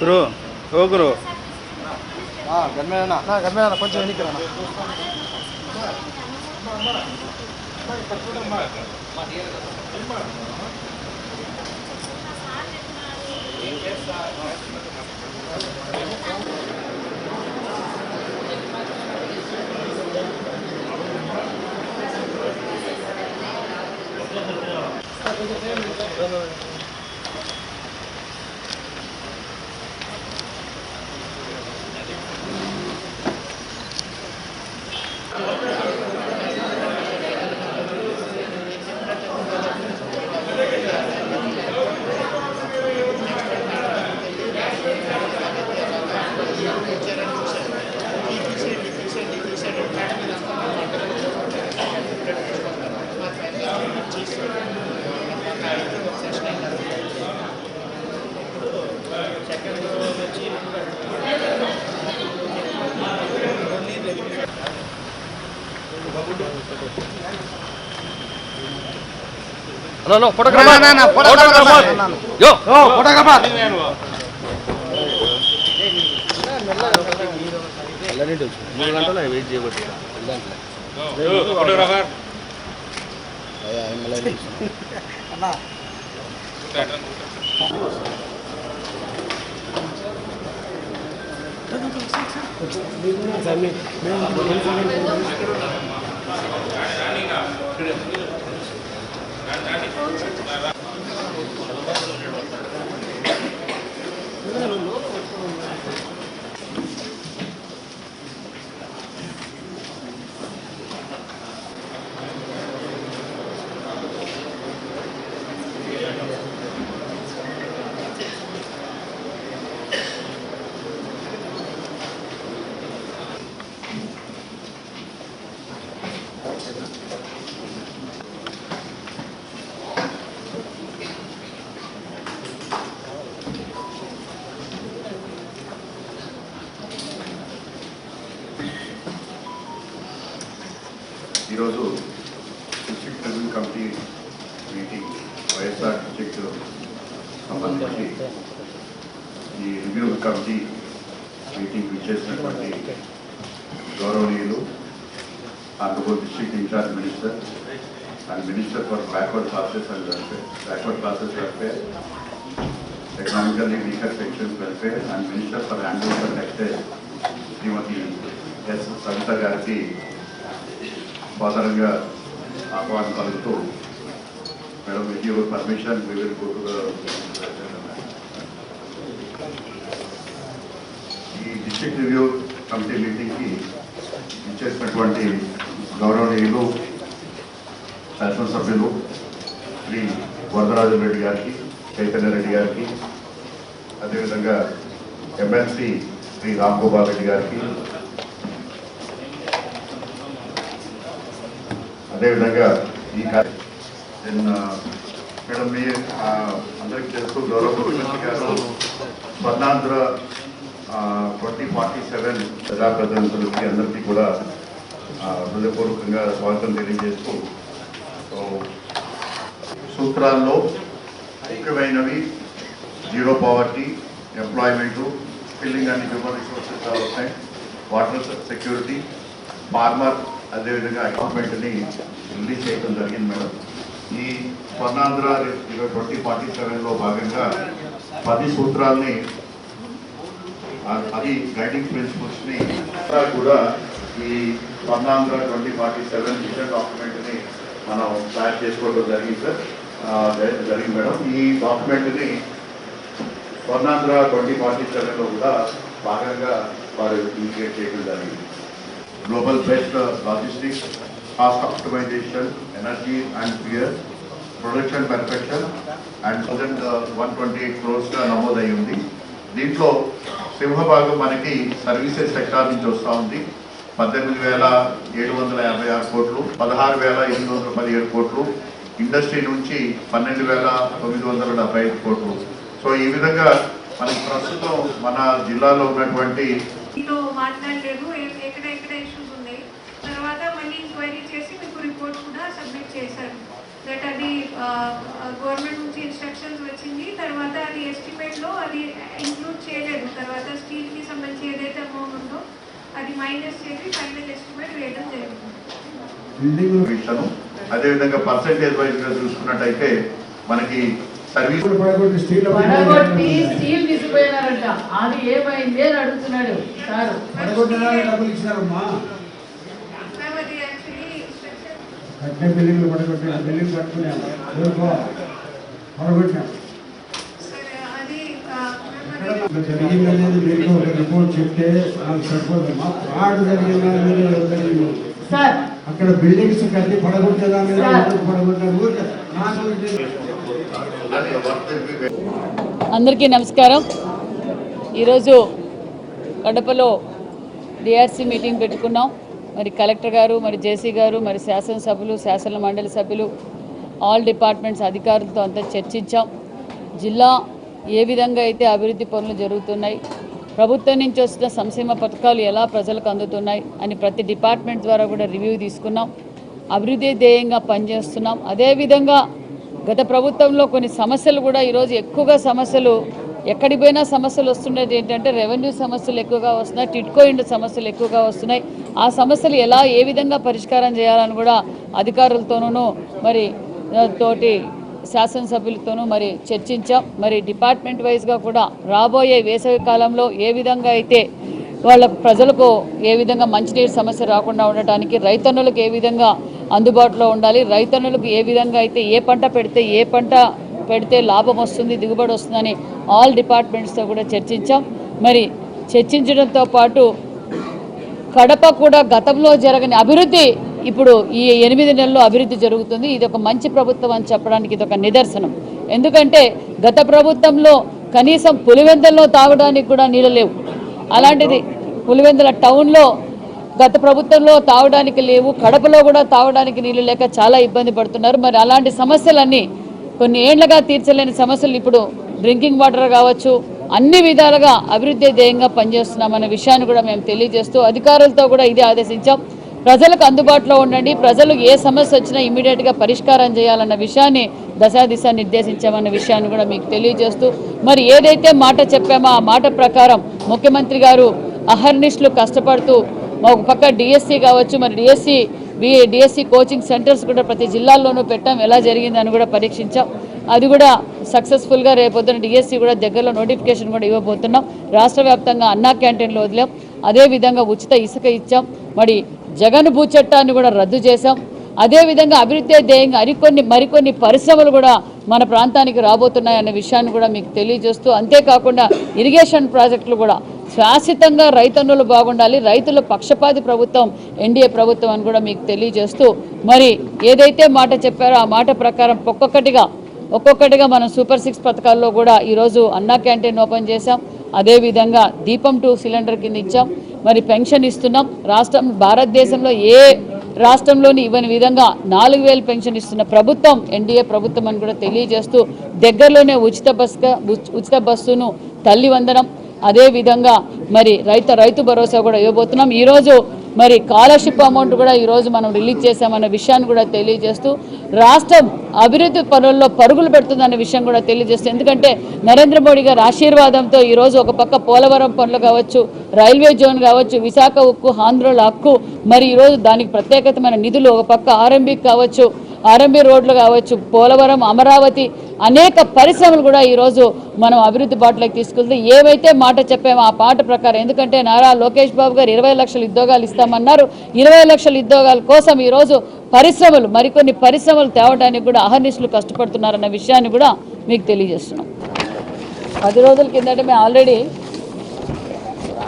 గురు ఓ గురు గన్మేనా గన్మేనా కొంచెం వెనక్కి రా హలో Hello photographer photographer యో ఫోటోగ్రాఫర్ మూడు గంటలు వెయిట్ చేయబట్టి ఈరోజు district tribunal committee meeting YSR district సంబంధించి ఈ రివ్యూ కమిటీ మీటింగ్ విచ్చేసినటువంటి గౌరవనీయులు Andhra Pradesh district incharge minister and minister for backward classes and welfare backward classes welfare economically weaker sections welfare and minister for handling and textile Shrimati S Savitha గారికి ఫాదర్గా ఆహ్వానం కలుగుతూ madam with your permission we will go to ఈ district review committee మీటింగ్కి ఇచ్చేసినటువంటి గౌరవనీయులు శాసనసభ్యులు శ్రీ వరదరాజు రెడ్డి గారికి చైతన్య రెడ్డి గారికి అదేవిధంగా ఎమ్మెల్సీ శ్రీ రామ్ గోపాల్ రెడ్డి గారికి అదేవిధంగా ఈ uh, మేడం మీ అందరికి అందరికీ తెలుసు గౌరవ ముఖ్యమంత్రి గారు స్వర్ణాంధ్ర ట్వంటీ ఫార్టీ సెవెన్ ప్రజాప్రతినిధులకి అందరికీ కూడా హృదయపూర్వకంగా స్వాగతం తెలియజేస్తూ సో, సూత్రాల్లో ముఖ్యమైనవి zero poverty employment skilling and human resources వస్తాయి వాటర్ సెక్యూరిటీ ఫార్మర్ అదేవిధంగా అకౌంట్మెంట్ని రిలీజ్ చేయడం జరిగింది మేడం. ఈ స్వర్ణాంధ్ర ట్వంటీ ఫార్టీ సెవెన్లో భాగంగా పది సూత్రాలని అది గైడింగ్ ప్రిన్సిపల్స్ని కూడా ఈ Swarnandhra twenty forty seven vision డాక్యుమెంట్ని మనం తయారు చేసుకోవడం జరిగింది సార్. జరిగింది మేడం. ఈ డాక్యుమెంట్ని స్వర్ణాంధ్ర ట్వంటీ ఫార్టీ సెవెన్లో కూడా భాగంగా వారు ఇండికేట్ చేయడం జరిగింది. Global best logistics cost optimisation energy and fear production perfection and thousand one twenty eight క్రోర్స్గా నమోదై ఉంది దీంట్లో సింహభాగం మనకి సర్వీసెస్ సెక్టార్ నుంచి వస్తూ ఉంది. పద్దెనిమిది వేల ఏడు వందల యాభై ఆరు కోట్లు పదహారు వేల ఎనిమిది వందల పదిహేడు కోట్లు ఇండస్ట్రీ నుంచి పన్నెండు వేల తొమ్మిది వందల డెబ్బై ఐదు కోట్లు. సో ఈ విధంగా మనకి ప్రస్తుతం మన జిల్లాలో ఉన్నటువంటి మాట్లాడలేదు. ఎక్కడ ఎక్కడ ఇష్యూస్ ఉన్నాయి? తర్వాత మళ్ళీ ఇంక్వైరీ చేసి మీకు రిపోర్ట్ కూడా సబ్మిట్ చేశారు. దట్ అది గవర్నమెంట్ నుంచి ఇన్స్ట్రక్షన్స్ వచ్చింది. తర్వాత అది ఎస్టిమేట్లో అది ఇంక్లూడ్ చేయలేదు. తర్వాత స్టీల్కి సంబంధించి ఏదైతే అమౌంట్ ఉందో అది మైనస్ చేసి ఫైనల్ ఎస్టిమేట్ వేయడం జరిగింది. అదేవిధంగా పర్సెంటేజ్ వైజ్గా చూసుకున్నట్టయితే మనకి సర్వీస్ పడగొట్టి పడగొట్టి స్టీల్ తీసుకుపోయినారంట. అది ఏమైంది అని అడుగుతున్నాడు. సార్. పడగొట్టడానికి డబ్బులు ఇచ్చినారమ్మా? బిల్డింగ్లు పడగొట్టిన బిల్డింగ్ పడగొట్టినాం. జరిగిందనేది మీకు ఒక రిపోర్ట్ చెప్తే నాకు సరిపోదమ్మా. ఫ్రాడ్ జరిగిందని అక్కడ బిల్డింగ్స్ కట్టి పడగొట్టేదా మీద ఎందుకు పడగొట్టారు? నాకు అందరికీ నమస్కారం. ఈరోజు కడపలో డిఆర్సీ మీటింగ్ పెట్టుకున్నాం. మరి కలెక్టర్ గారు మరి జేసీ గారు మరి శాసనసభ్యులు శాసన మండలి సభ్యులు ఆల్ డిపార్ట్మెంట్స్ అధికారులతో అంతా చర్చించాం. జిల్లా ఏ విధంగా అయితే అభివృద్ధి పనులు జరుగుతున్నాయి ప్రభుత్వం నుంచి వస్తున్న సంక్షేమ పథకాలు ఎలా ప్రజలకు అందుతున్నాయి అని ప్రతి డిపార్ట్మెంట్ ద్వారా కూడా రివ్యూ తీసుకున్నాం. అభివృద్ధి ధ్యేయంగా పనిచేస్తున్నాం. అదేవిధంగా గత ప్రభుత్వంలో కొన్ని సమస్యలు కూడా ఈరోజు ఎక్కువగా సమస్యలు ఎక్కడికి పోయినా సమస్యలు వస్తుండేది ఏంటంటే రెవెన్యూ సమస్యలు ఎక్కువగా వస్తున్నాయి టిట్కో ఇండ్ సమస్యలు ఎక్కువగా వస్తున్నాయి. ఆ సమస్యలు ఎలా ఏ విధంగా పరిష్కారం చేయాలని కూడా అధికారులతోనూ మరి తోటి శాసనసభ్యులతోనూ మరి చర్చించాం. మరి డిపార్ట్మెంట్ వైజ్గా కూడా రాబోయే వేసవి కాలంలో ఏ విధంగా అయితే వాళ్ళ ప్రజలకు ఏ విధంగా మంచినీటి సమస్య రాకుండా ఉండటానికి రైతన్నులకు ఏ విధంగా అందుబాటులో ఉండాలి. రైతన్నులకు ఏ విధంగా అయితే ఏ పంట పెడితే ఏ పంట పెడితే లాభం వస్తుంది దిగుబడి వస్తుందని ఆల్ డిపార్ట్మెంట్స్తో కూడా చర్చించాం. మరి చర్చించడంతో పాటు కడప కూడా గతంలో జరగని అభివృద్ధి ఇప్పుడు ఈ ఎనిమిది నెలల్లో అభివృద్ధి జరుగుతుంది. ఇది ఒక మంచి ప్రభుత్వం అని చెప్పడానికి ఇది ఒక నిదర్శనం. ఎందుకంటే గత ప్రభుత్వంలో కనీసం పులివెందల్లో తాగడానికి కూడా నీళ్ళు లేవు. అలాంటిది పులివెందుల టౌన్లో గత ప్రభుత్వంలో తాగడానికి లేవు కడపలో కూడా తాగడానికి నీళ్ళు లేక చాలా ఇబ్బంది పడుతున్నారు. మరి అలాంటి సమస్యలన్నీ కొన్ని ఏళ్ళుగా తీర్చలేని సమస్యలు ఇప్పుడు డ్రింకింగ్ వాటర్ కావచ్చు అన్ని విధాలుగా అభివృద్ధి ధ్యేయంగా పనిచేస్తున్నామన్న విషయాన్ని కూడా మేము తెలియజేస్తూ అధికారులతో కూడా ఇదే ఆదేశించాం. ప్రజలకు అందుబాటులో ఉండండి. ప్రజలు ఏ సమస్య వచ్చినా ఇమీడియట్గా పరిష్కారం చేయాలన్న విషయాన్ని దశా దిశ నిర్దేశించామన్న విషయాన్ని కూడా మీకు తెలియజేస్తూ మరి ఏదైతే మాట చెప్పామో ఆ మాట ప్రకారం ముఖ్యమంత్రి గారు అహర్నిష్లు కష్టపడుతూ ఒక పక్క డిఎస్సి కావచ్చు మరి DSC B DSC coaching centres కూడా ప్రతి జిల్లాల్లోనూ పెట్టాం. ఎలా జరిగింది అని కూడా పరీక్షించాం. అది కూడా సక్సెస్ఫుల్గా రేపొద్దున డిఎస్సి కూడా దగ్గరలో నోటిఫికేషన్ కూడా ఇవ్వబోతున్నాం. రాష్ట్ర వ్యాప్తంగా అన్నా క్యాంటీన్లు వదిలాం. అదేవిధంగా ఉచిత ఇసుక ఇచ్చాం. మరి జగన్ భూచట్టాన్ని కూడా రద్దు చేశాం. అదేవిధంగా అభివృద్ధి ధ్యేయంగా మరికొన్ని మరికొన్ని పరిశ్రమలు కూడా మన ప్రాంతానికి రాబోతున్నాయన్న విషయాన్ని కూడా మీకు తెలియజేస్తూ అంతేకాకుండా ఇరిగేషన్ ప్రాజెక్టులు కూడా శాశ్వతంగా రైతన్నులు బాగుండాలి. రైతుల పక్షపాతి ప్రభుత్వం ఎన్డీఏ ప్రభుత్వం అని కూడా మీకు తెలియజేస్తూ మరి ఏదైతే మాట చెప్పారో ఆ మాట ప్రకారం ఒక్కొక్కటిగా ఒక్కొక్కటిగా మనం సూపర్ సిక్స్ పథకాల్లో కూడా ఈరోజు అన్నా క్యాంటీన్ ఓపెన్ చేశాం. అదేవిధంగా దీపం టూ సిలిండర్ కింద ఇచ్చాం. మరి పెన్షన్ ఇస్తున్నాం. రాష్ట్రం భారతదేశంలో ఏ రాష్ట్రంలోని ఇవ్వని విధంగా నాలుగు వేలు పెన్షన్ ఇస్తున్న ప్రభుత్వం ఎన్డీఏ ప్రభుత్వం అని కూడా తెలియజేస్తూ దగ్గరలోనే ఉచిత బస్గా ఉచిత బస్సును తల్లి వందనం అదేవిధంగా మరి రైతు రైతు భరోసా కూడా ఇవ్వబోతున్నాం. ఈరోజు మరి స్కాలర్షిప్ అమౌంట్ కూడా ఈరోజు మనం రిలీజ్ చేశామన్న విషయాన్ని కూడా తెలియజేస్తూ రాష్ట్రం అభివృద్ధి పనుల్లో పరుగులు పెడుతుందన్న విషయం కూడా తెలియజేస్తూ ఎందుకంటే నరేంద్ర మోడీ గారి ఆశీర్వాదంతో ఈరోజు ఒక పక్క పోలవరం పనులు కావచ్చు రైల్వే జోన్ కావచ్చు విశాఖ ఉక్కు ఆంధ్రుల హక్కు మరి ఈరోజు దానికి ప్రత్యేకతమైన నిధులు ఒక పక్క ఆర్ఎంబీ కావచ్చు ఆర్ఎంబీ రోడ్లు కావచ్చు పోలవరం అమరావతి అనేక పరిశ్రమలు కూడా ఈరోజు మనం అభివృద్ధి బాటలోకి తీసుకెళ్తే ఏవైతే మాట చెప్పామో ఆ పాట ప్రకారం. ఎందుకంటే నారా లోకేష్ బాబు గారు ఇరవై లక్షల ఉద్యోగాలు ఇస్తామన్నారు. ఇరవై లక్షల ఉద్యోగాల కోసం ఈరోజు పరిశ్రమలు మరికొన్ని పరిశ్రమలు తేవడానికి కూడా అహర్నిశలు కష్టపడుతున్నారన్న విషయాన్ని కూడా మీకు తెలియజేస్తున్నాం. పది రోజుల కిందట మేము ఆల్రెడీ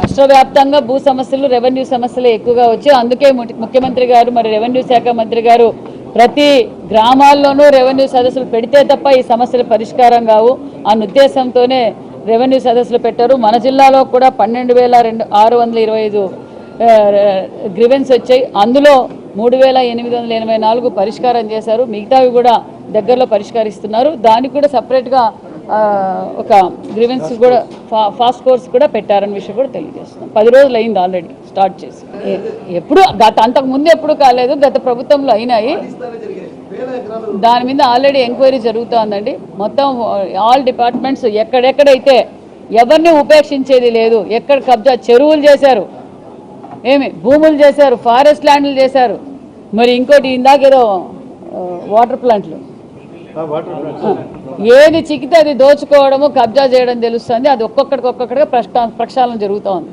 రాష్ట్రవ్యాప్తంగా భూ సమస్యలు రెవెన్యూ సమస్యలు ఎక్కువగా వచ్చాయి. అందుకే ముఖ్యమంత్రి గారు మరి రెవెన్యూ శాఖ మంత్రి గారు ప్రతి గ్రామాల్లోనూ రెవెన్యూ సదస్సులు పెడితే తప్ప ఈ సమస్యలు పరిష్కారం కావు. అన్న ఉద్దేశంతోనే రెవెన్యూ సదస్సులు పెట్టారు. మన జిల్లాలో కూడా పన్నెండు వేల రెండు ఆరు వందల ఇరవై ఐదు గ్రివెన్స్ వచ్చాయి. అందులో మూడు వేల ఎనిమిది వందల ఎనభై నాలుగు పరిష్కారం చేశారు. మిగతావి కూడా దగ్గరలో పరిష్కరిస్తున్నారు. దానికి కూడా సపరేట్గా ఒక గ్రివెన్స్ కూడా ఫా ఫాస్ట్ కోర్స్ కూడా పెట్టారని విషయం కూడా తెలియజేస్తున్నాం. పది రోజులు అయింది ఆల్రెడీ స్టార్ట్ చేసి ఎప్పుడు గత అంతకు ముందు ఎప్పుడు కాలేదు గత ప్రభుత్వంలో అయినాయి. దాని మీద ఆల్రెడీ ఎంక్వైరీ జరుగుతోందండి. మొత్తం ఆల్ డిపార్ట్మెంట్స్ ఎక్కడెక్కడైతే ఎవరిని ఉపేక్షించేది లేదు ఎక్కడ కబ్జా చెరువులు చేశారు ఏమి భూములు చేశారు ఫారెస్ట్ ల్యాండ్లు చేశారు. మరి ఇంకోటి ఇందాకేదో వాటర్ ప్లాంట్లు ఏది చిక్కితే అది దోచుకోవడము కబ్జా చేయడం తెలుస్తుంది. అది ఒక్కొక్కడికి ఒక్కొక్కడిగా ప్రక్షా ప్రక్షాళన జరుగుతూ ఉంది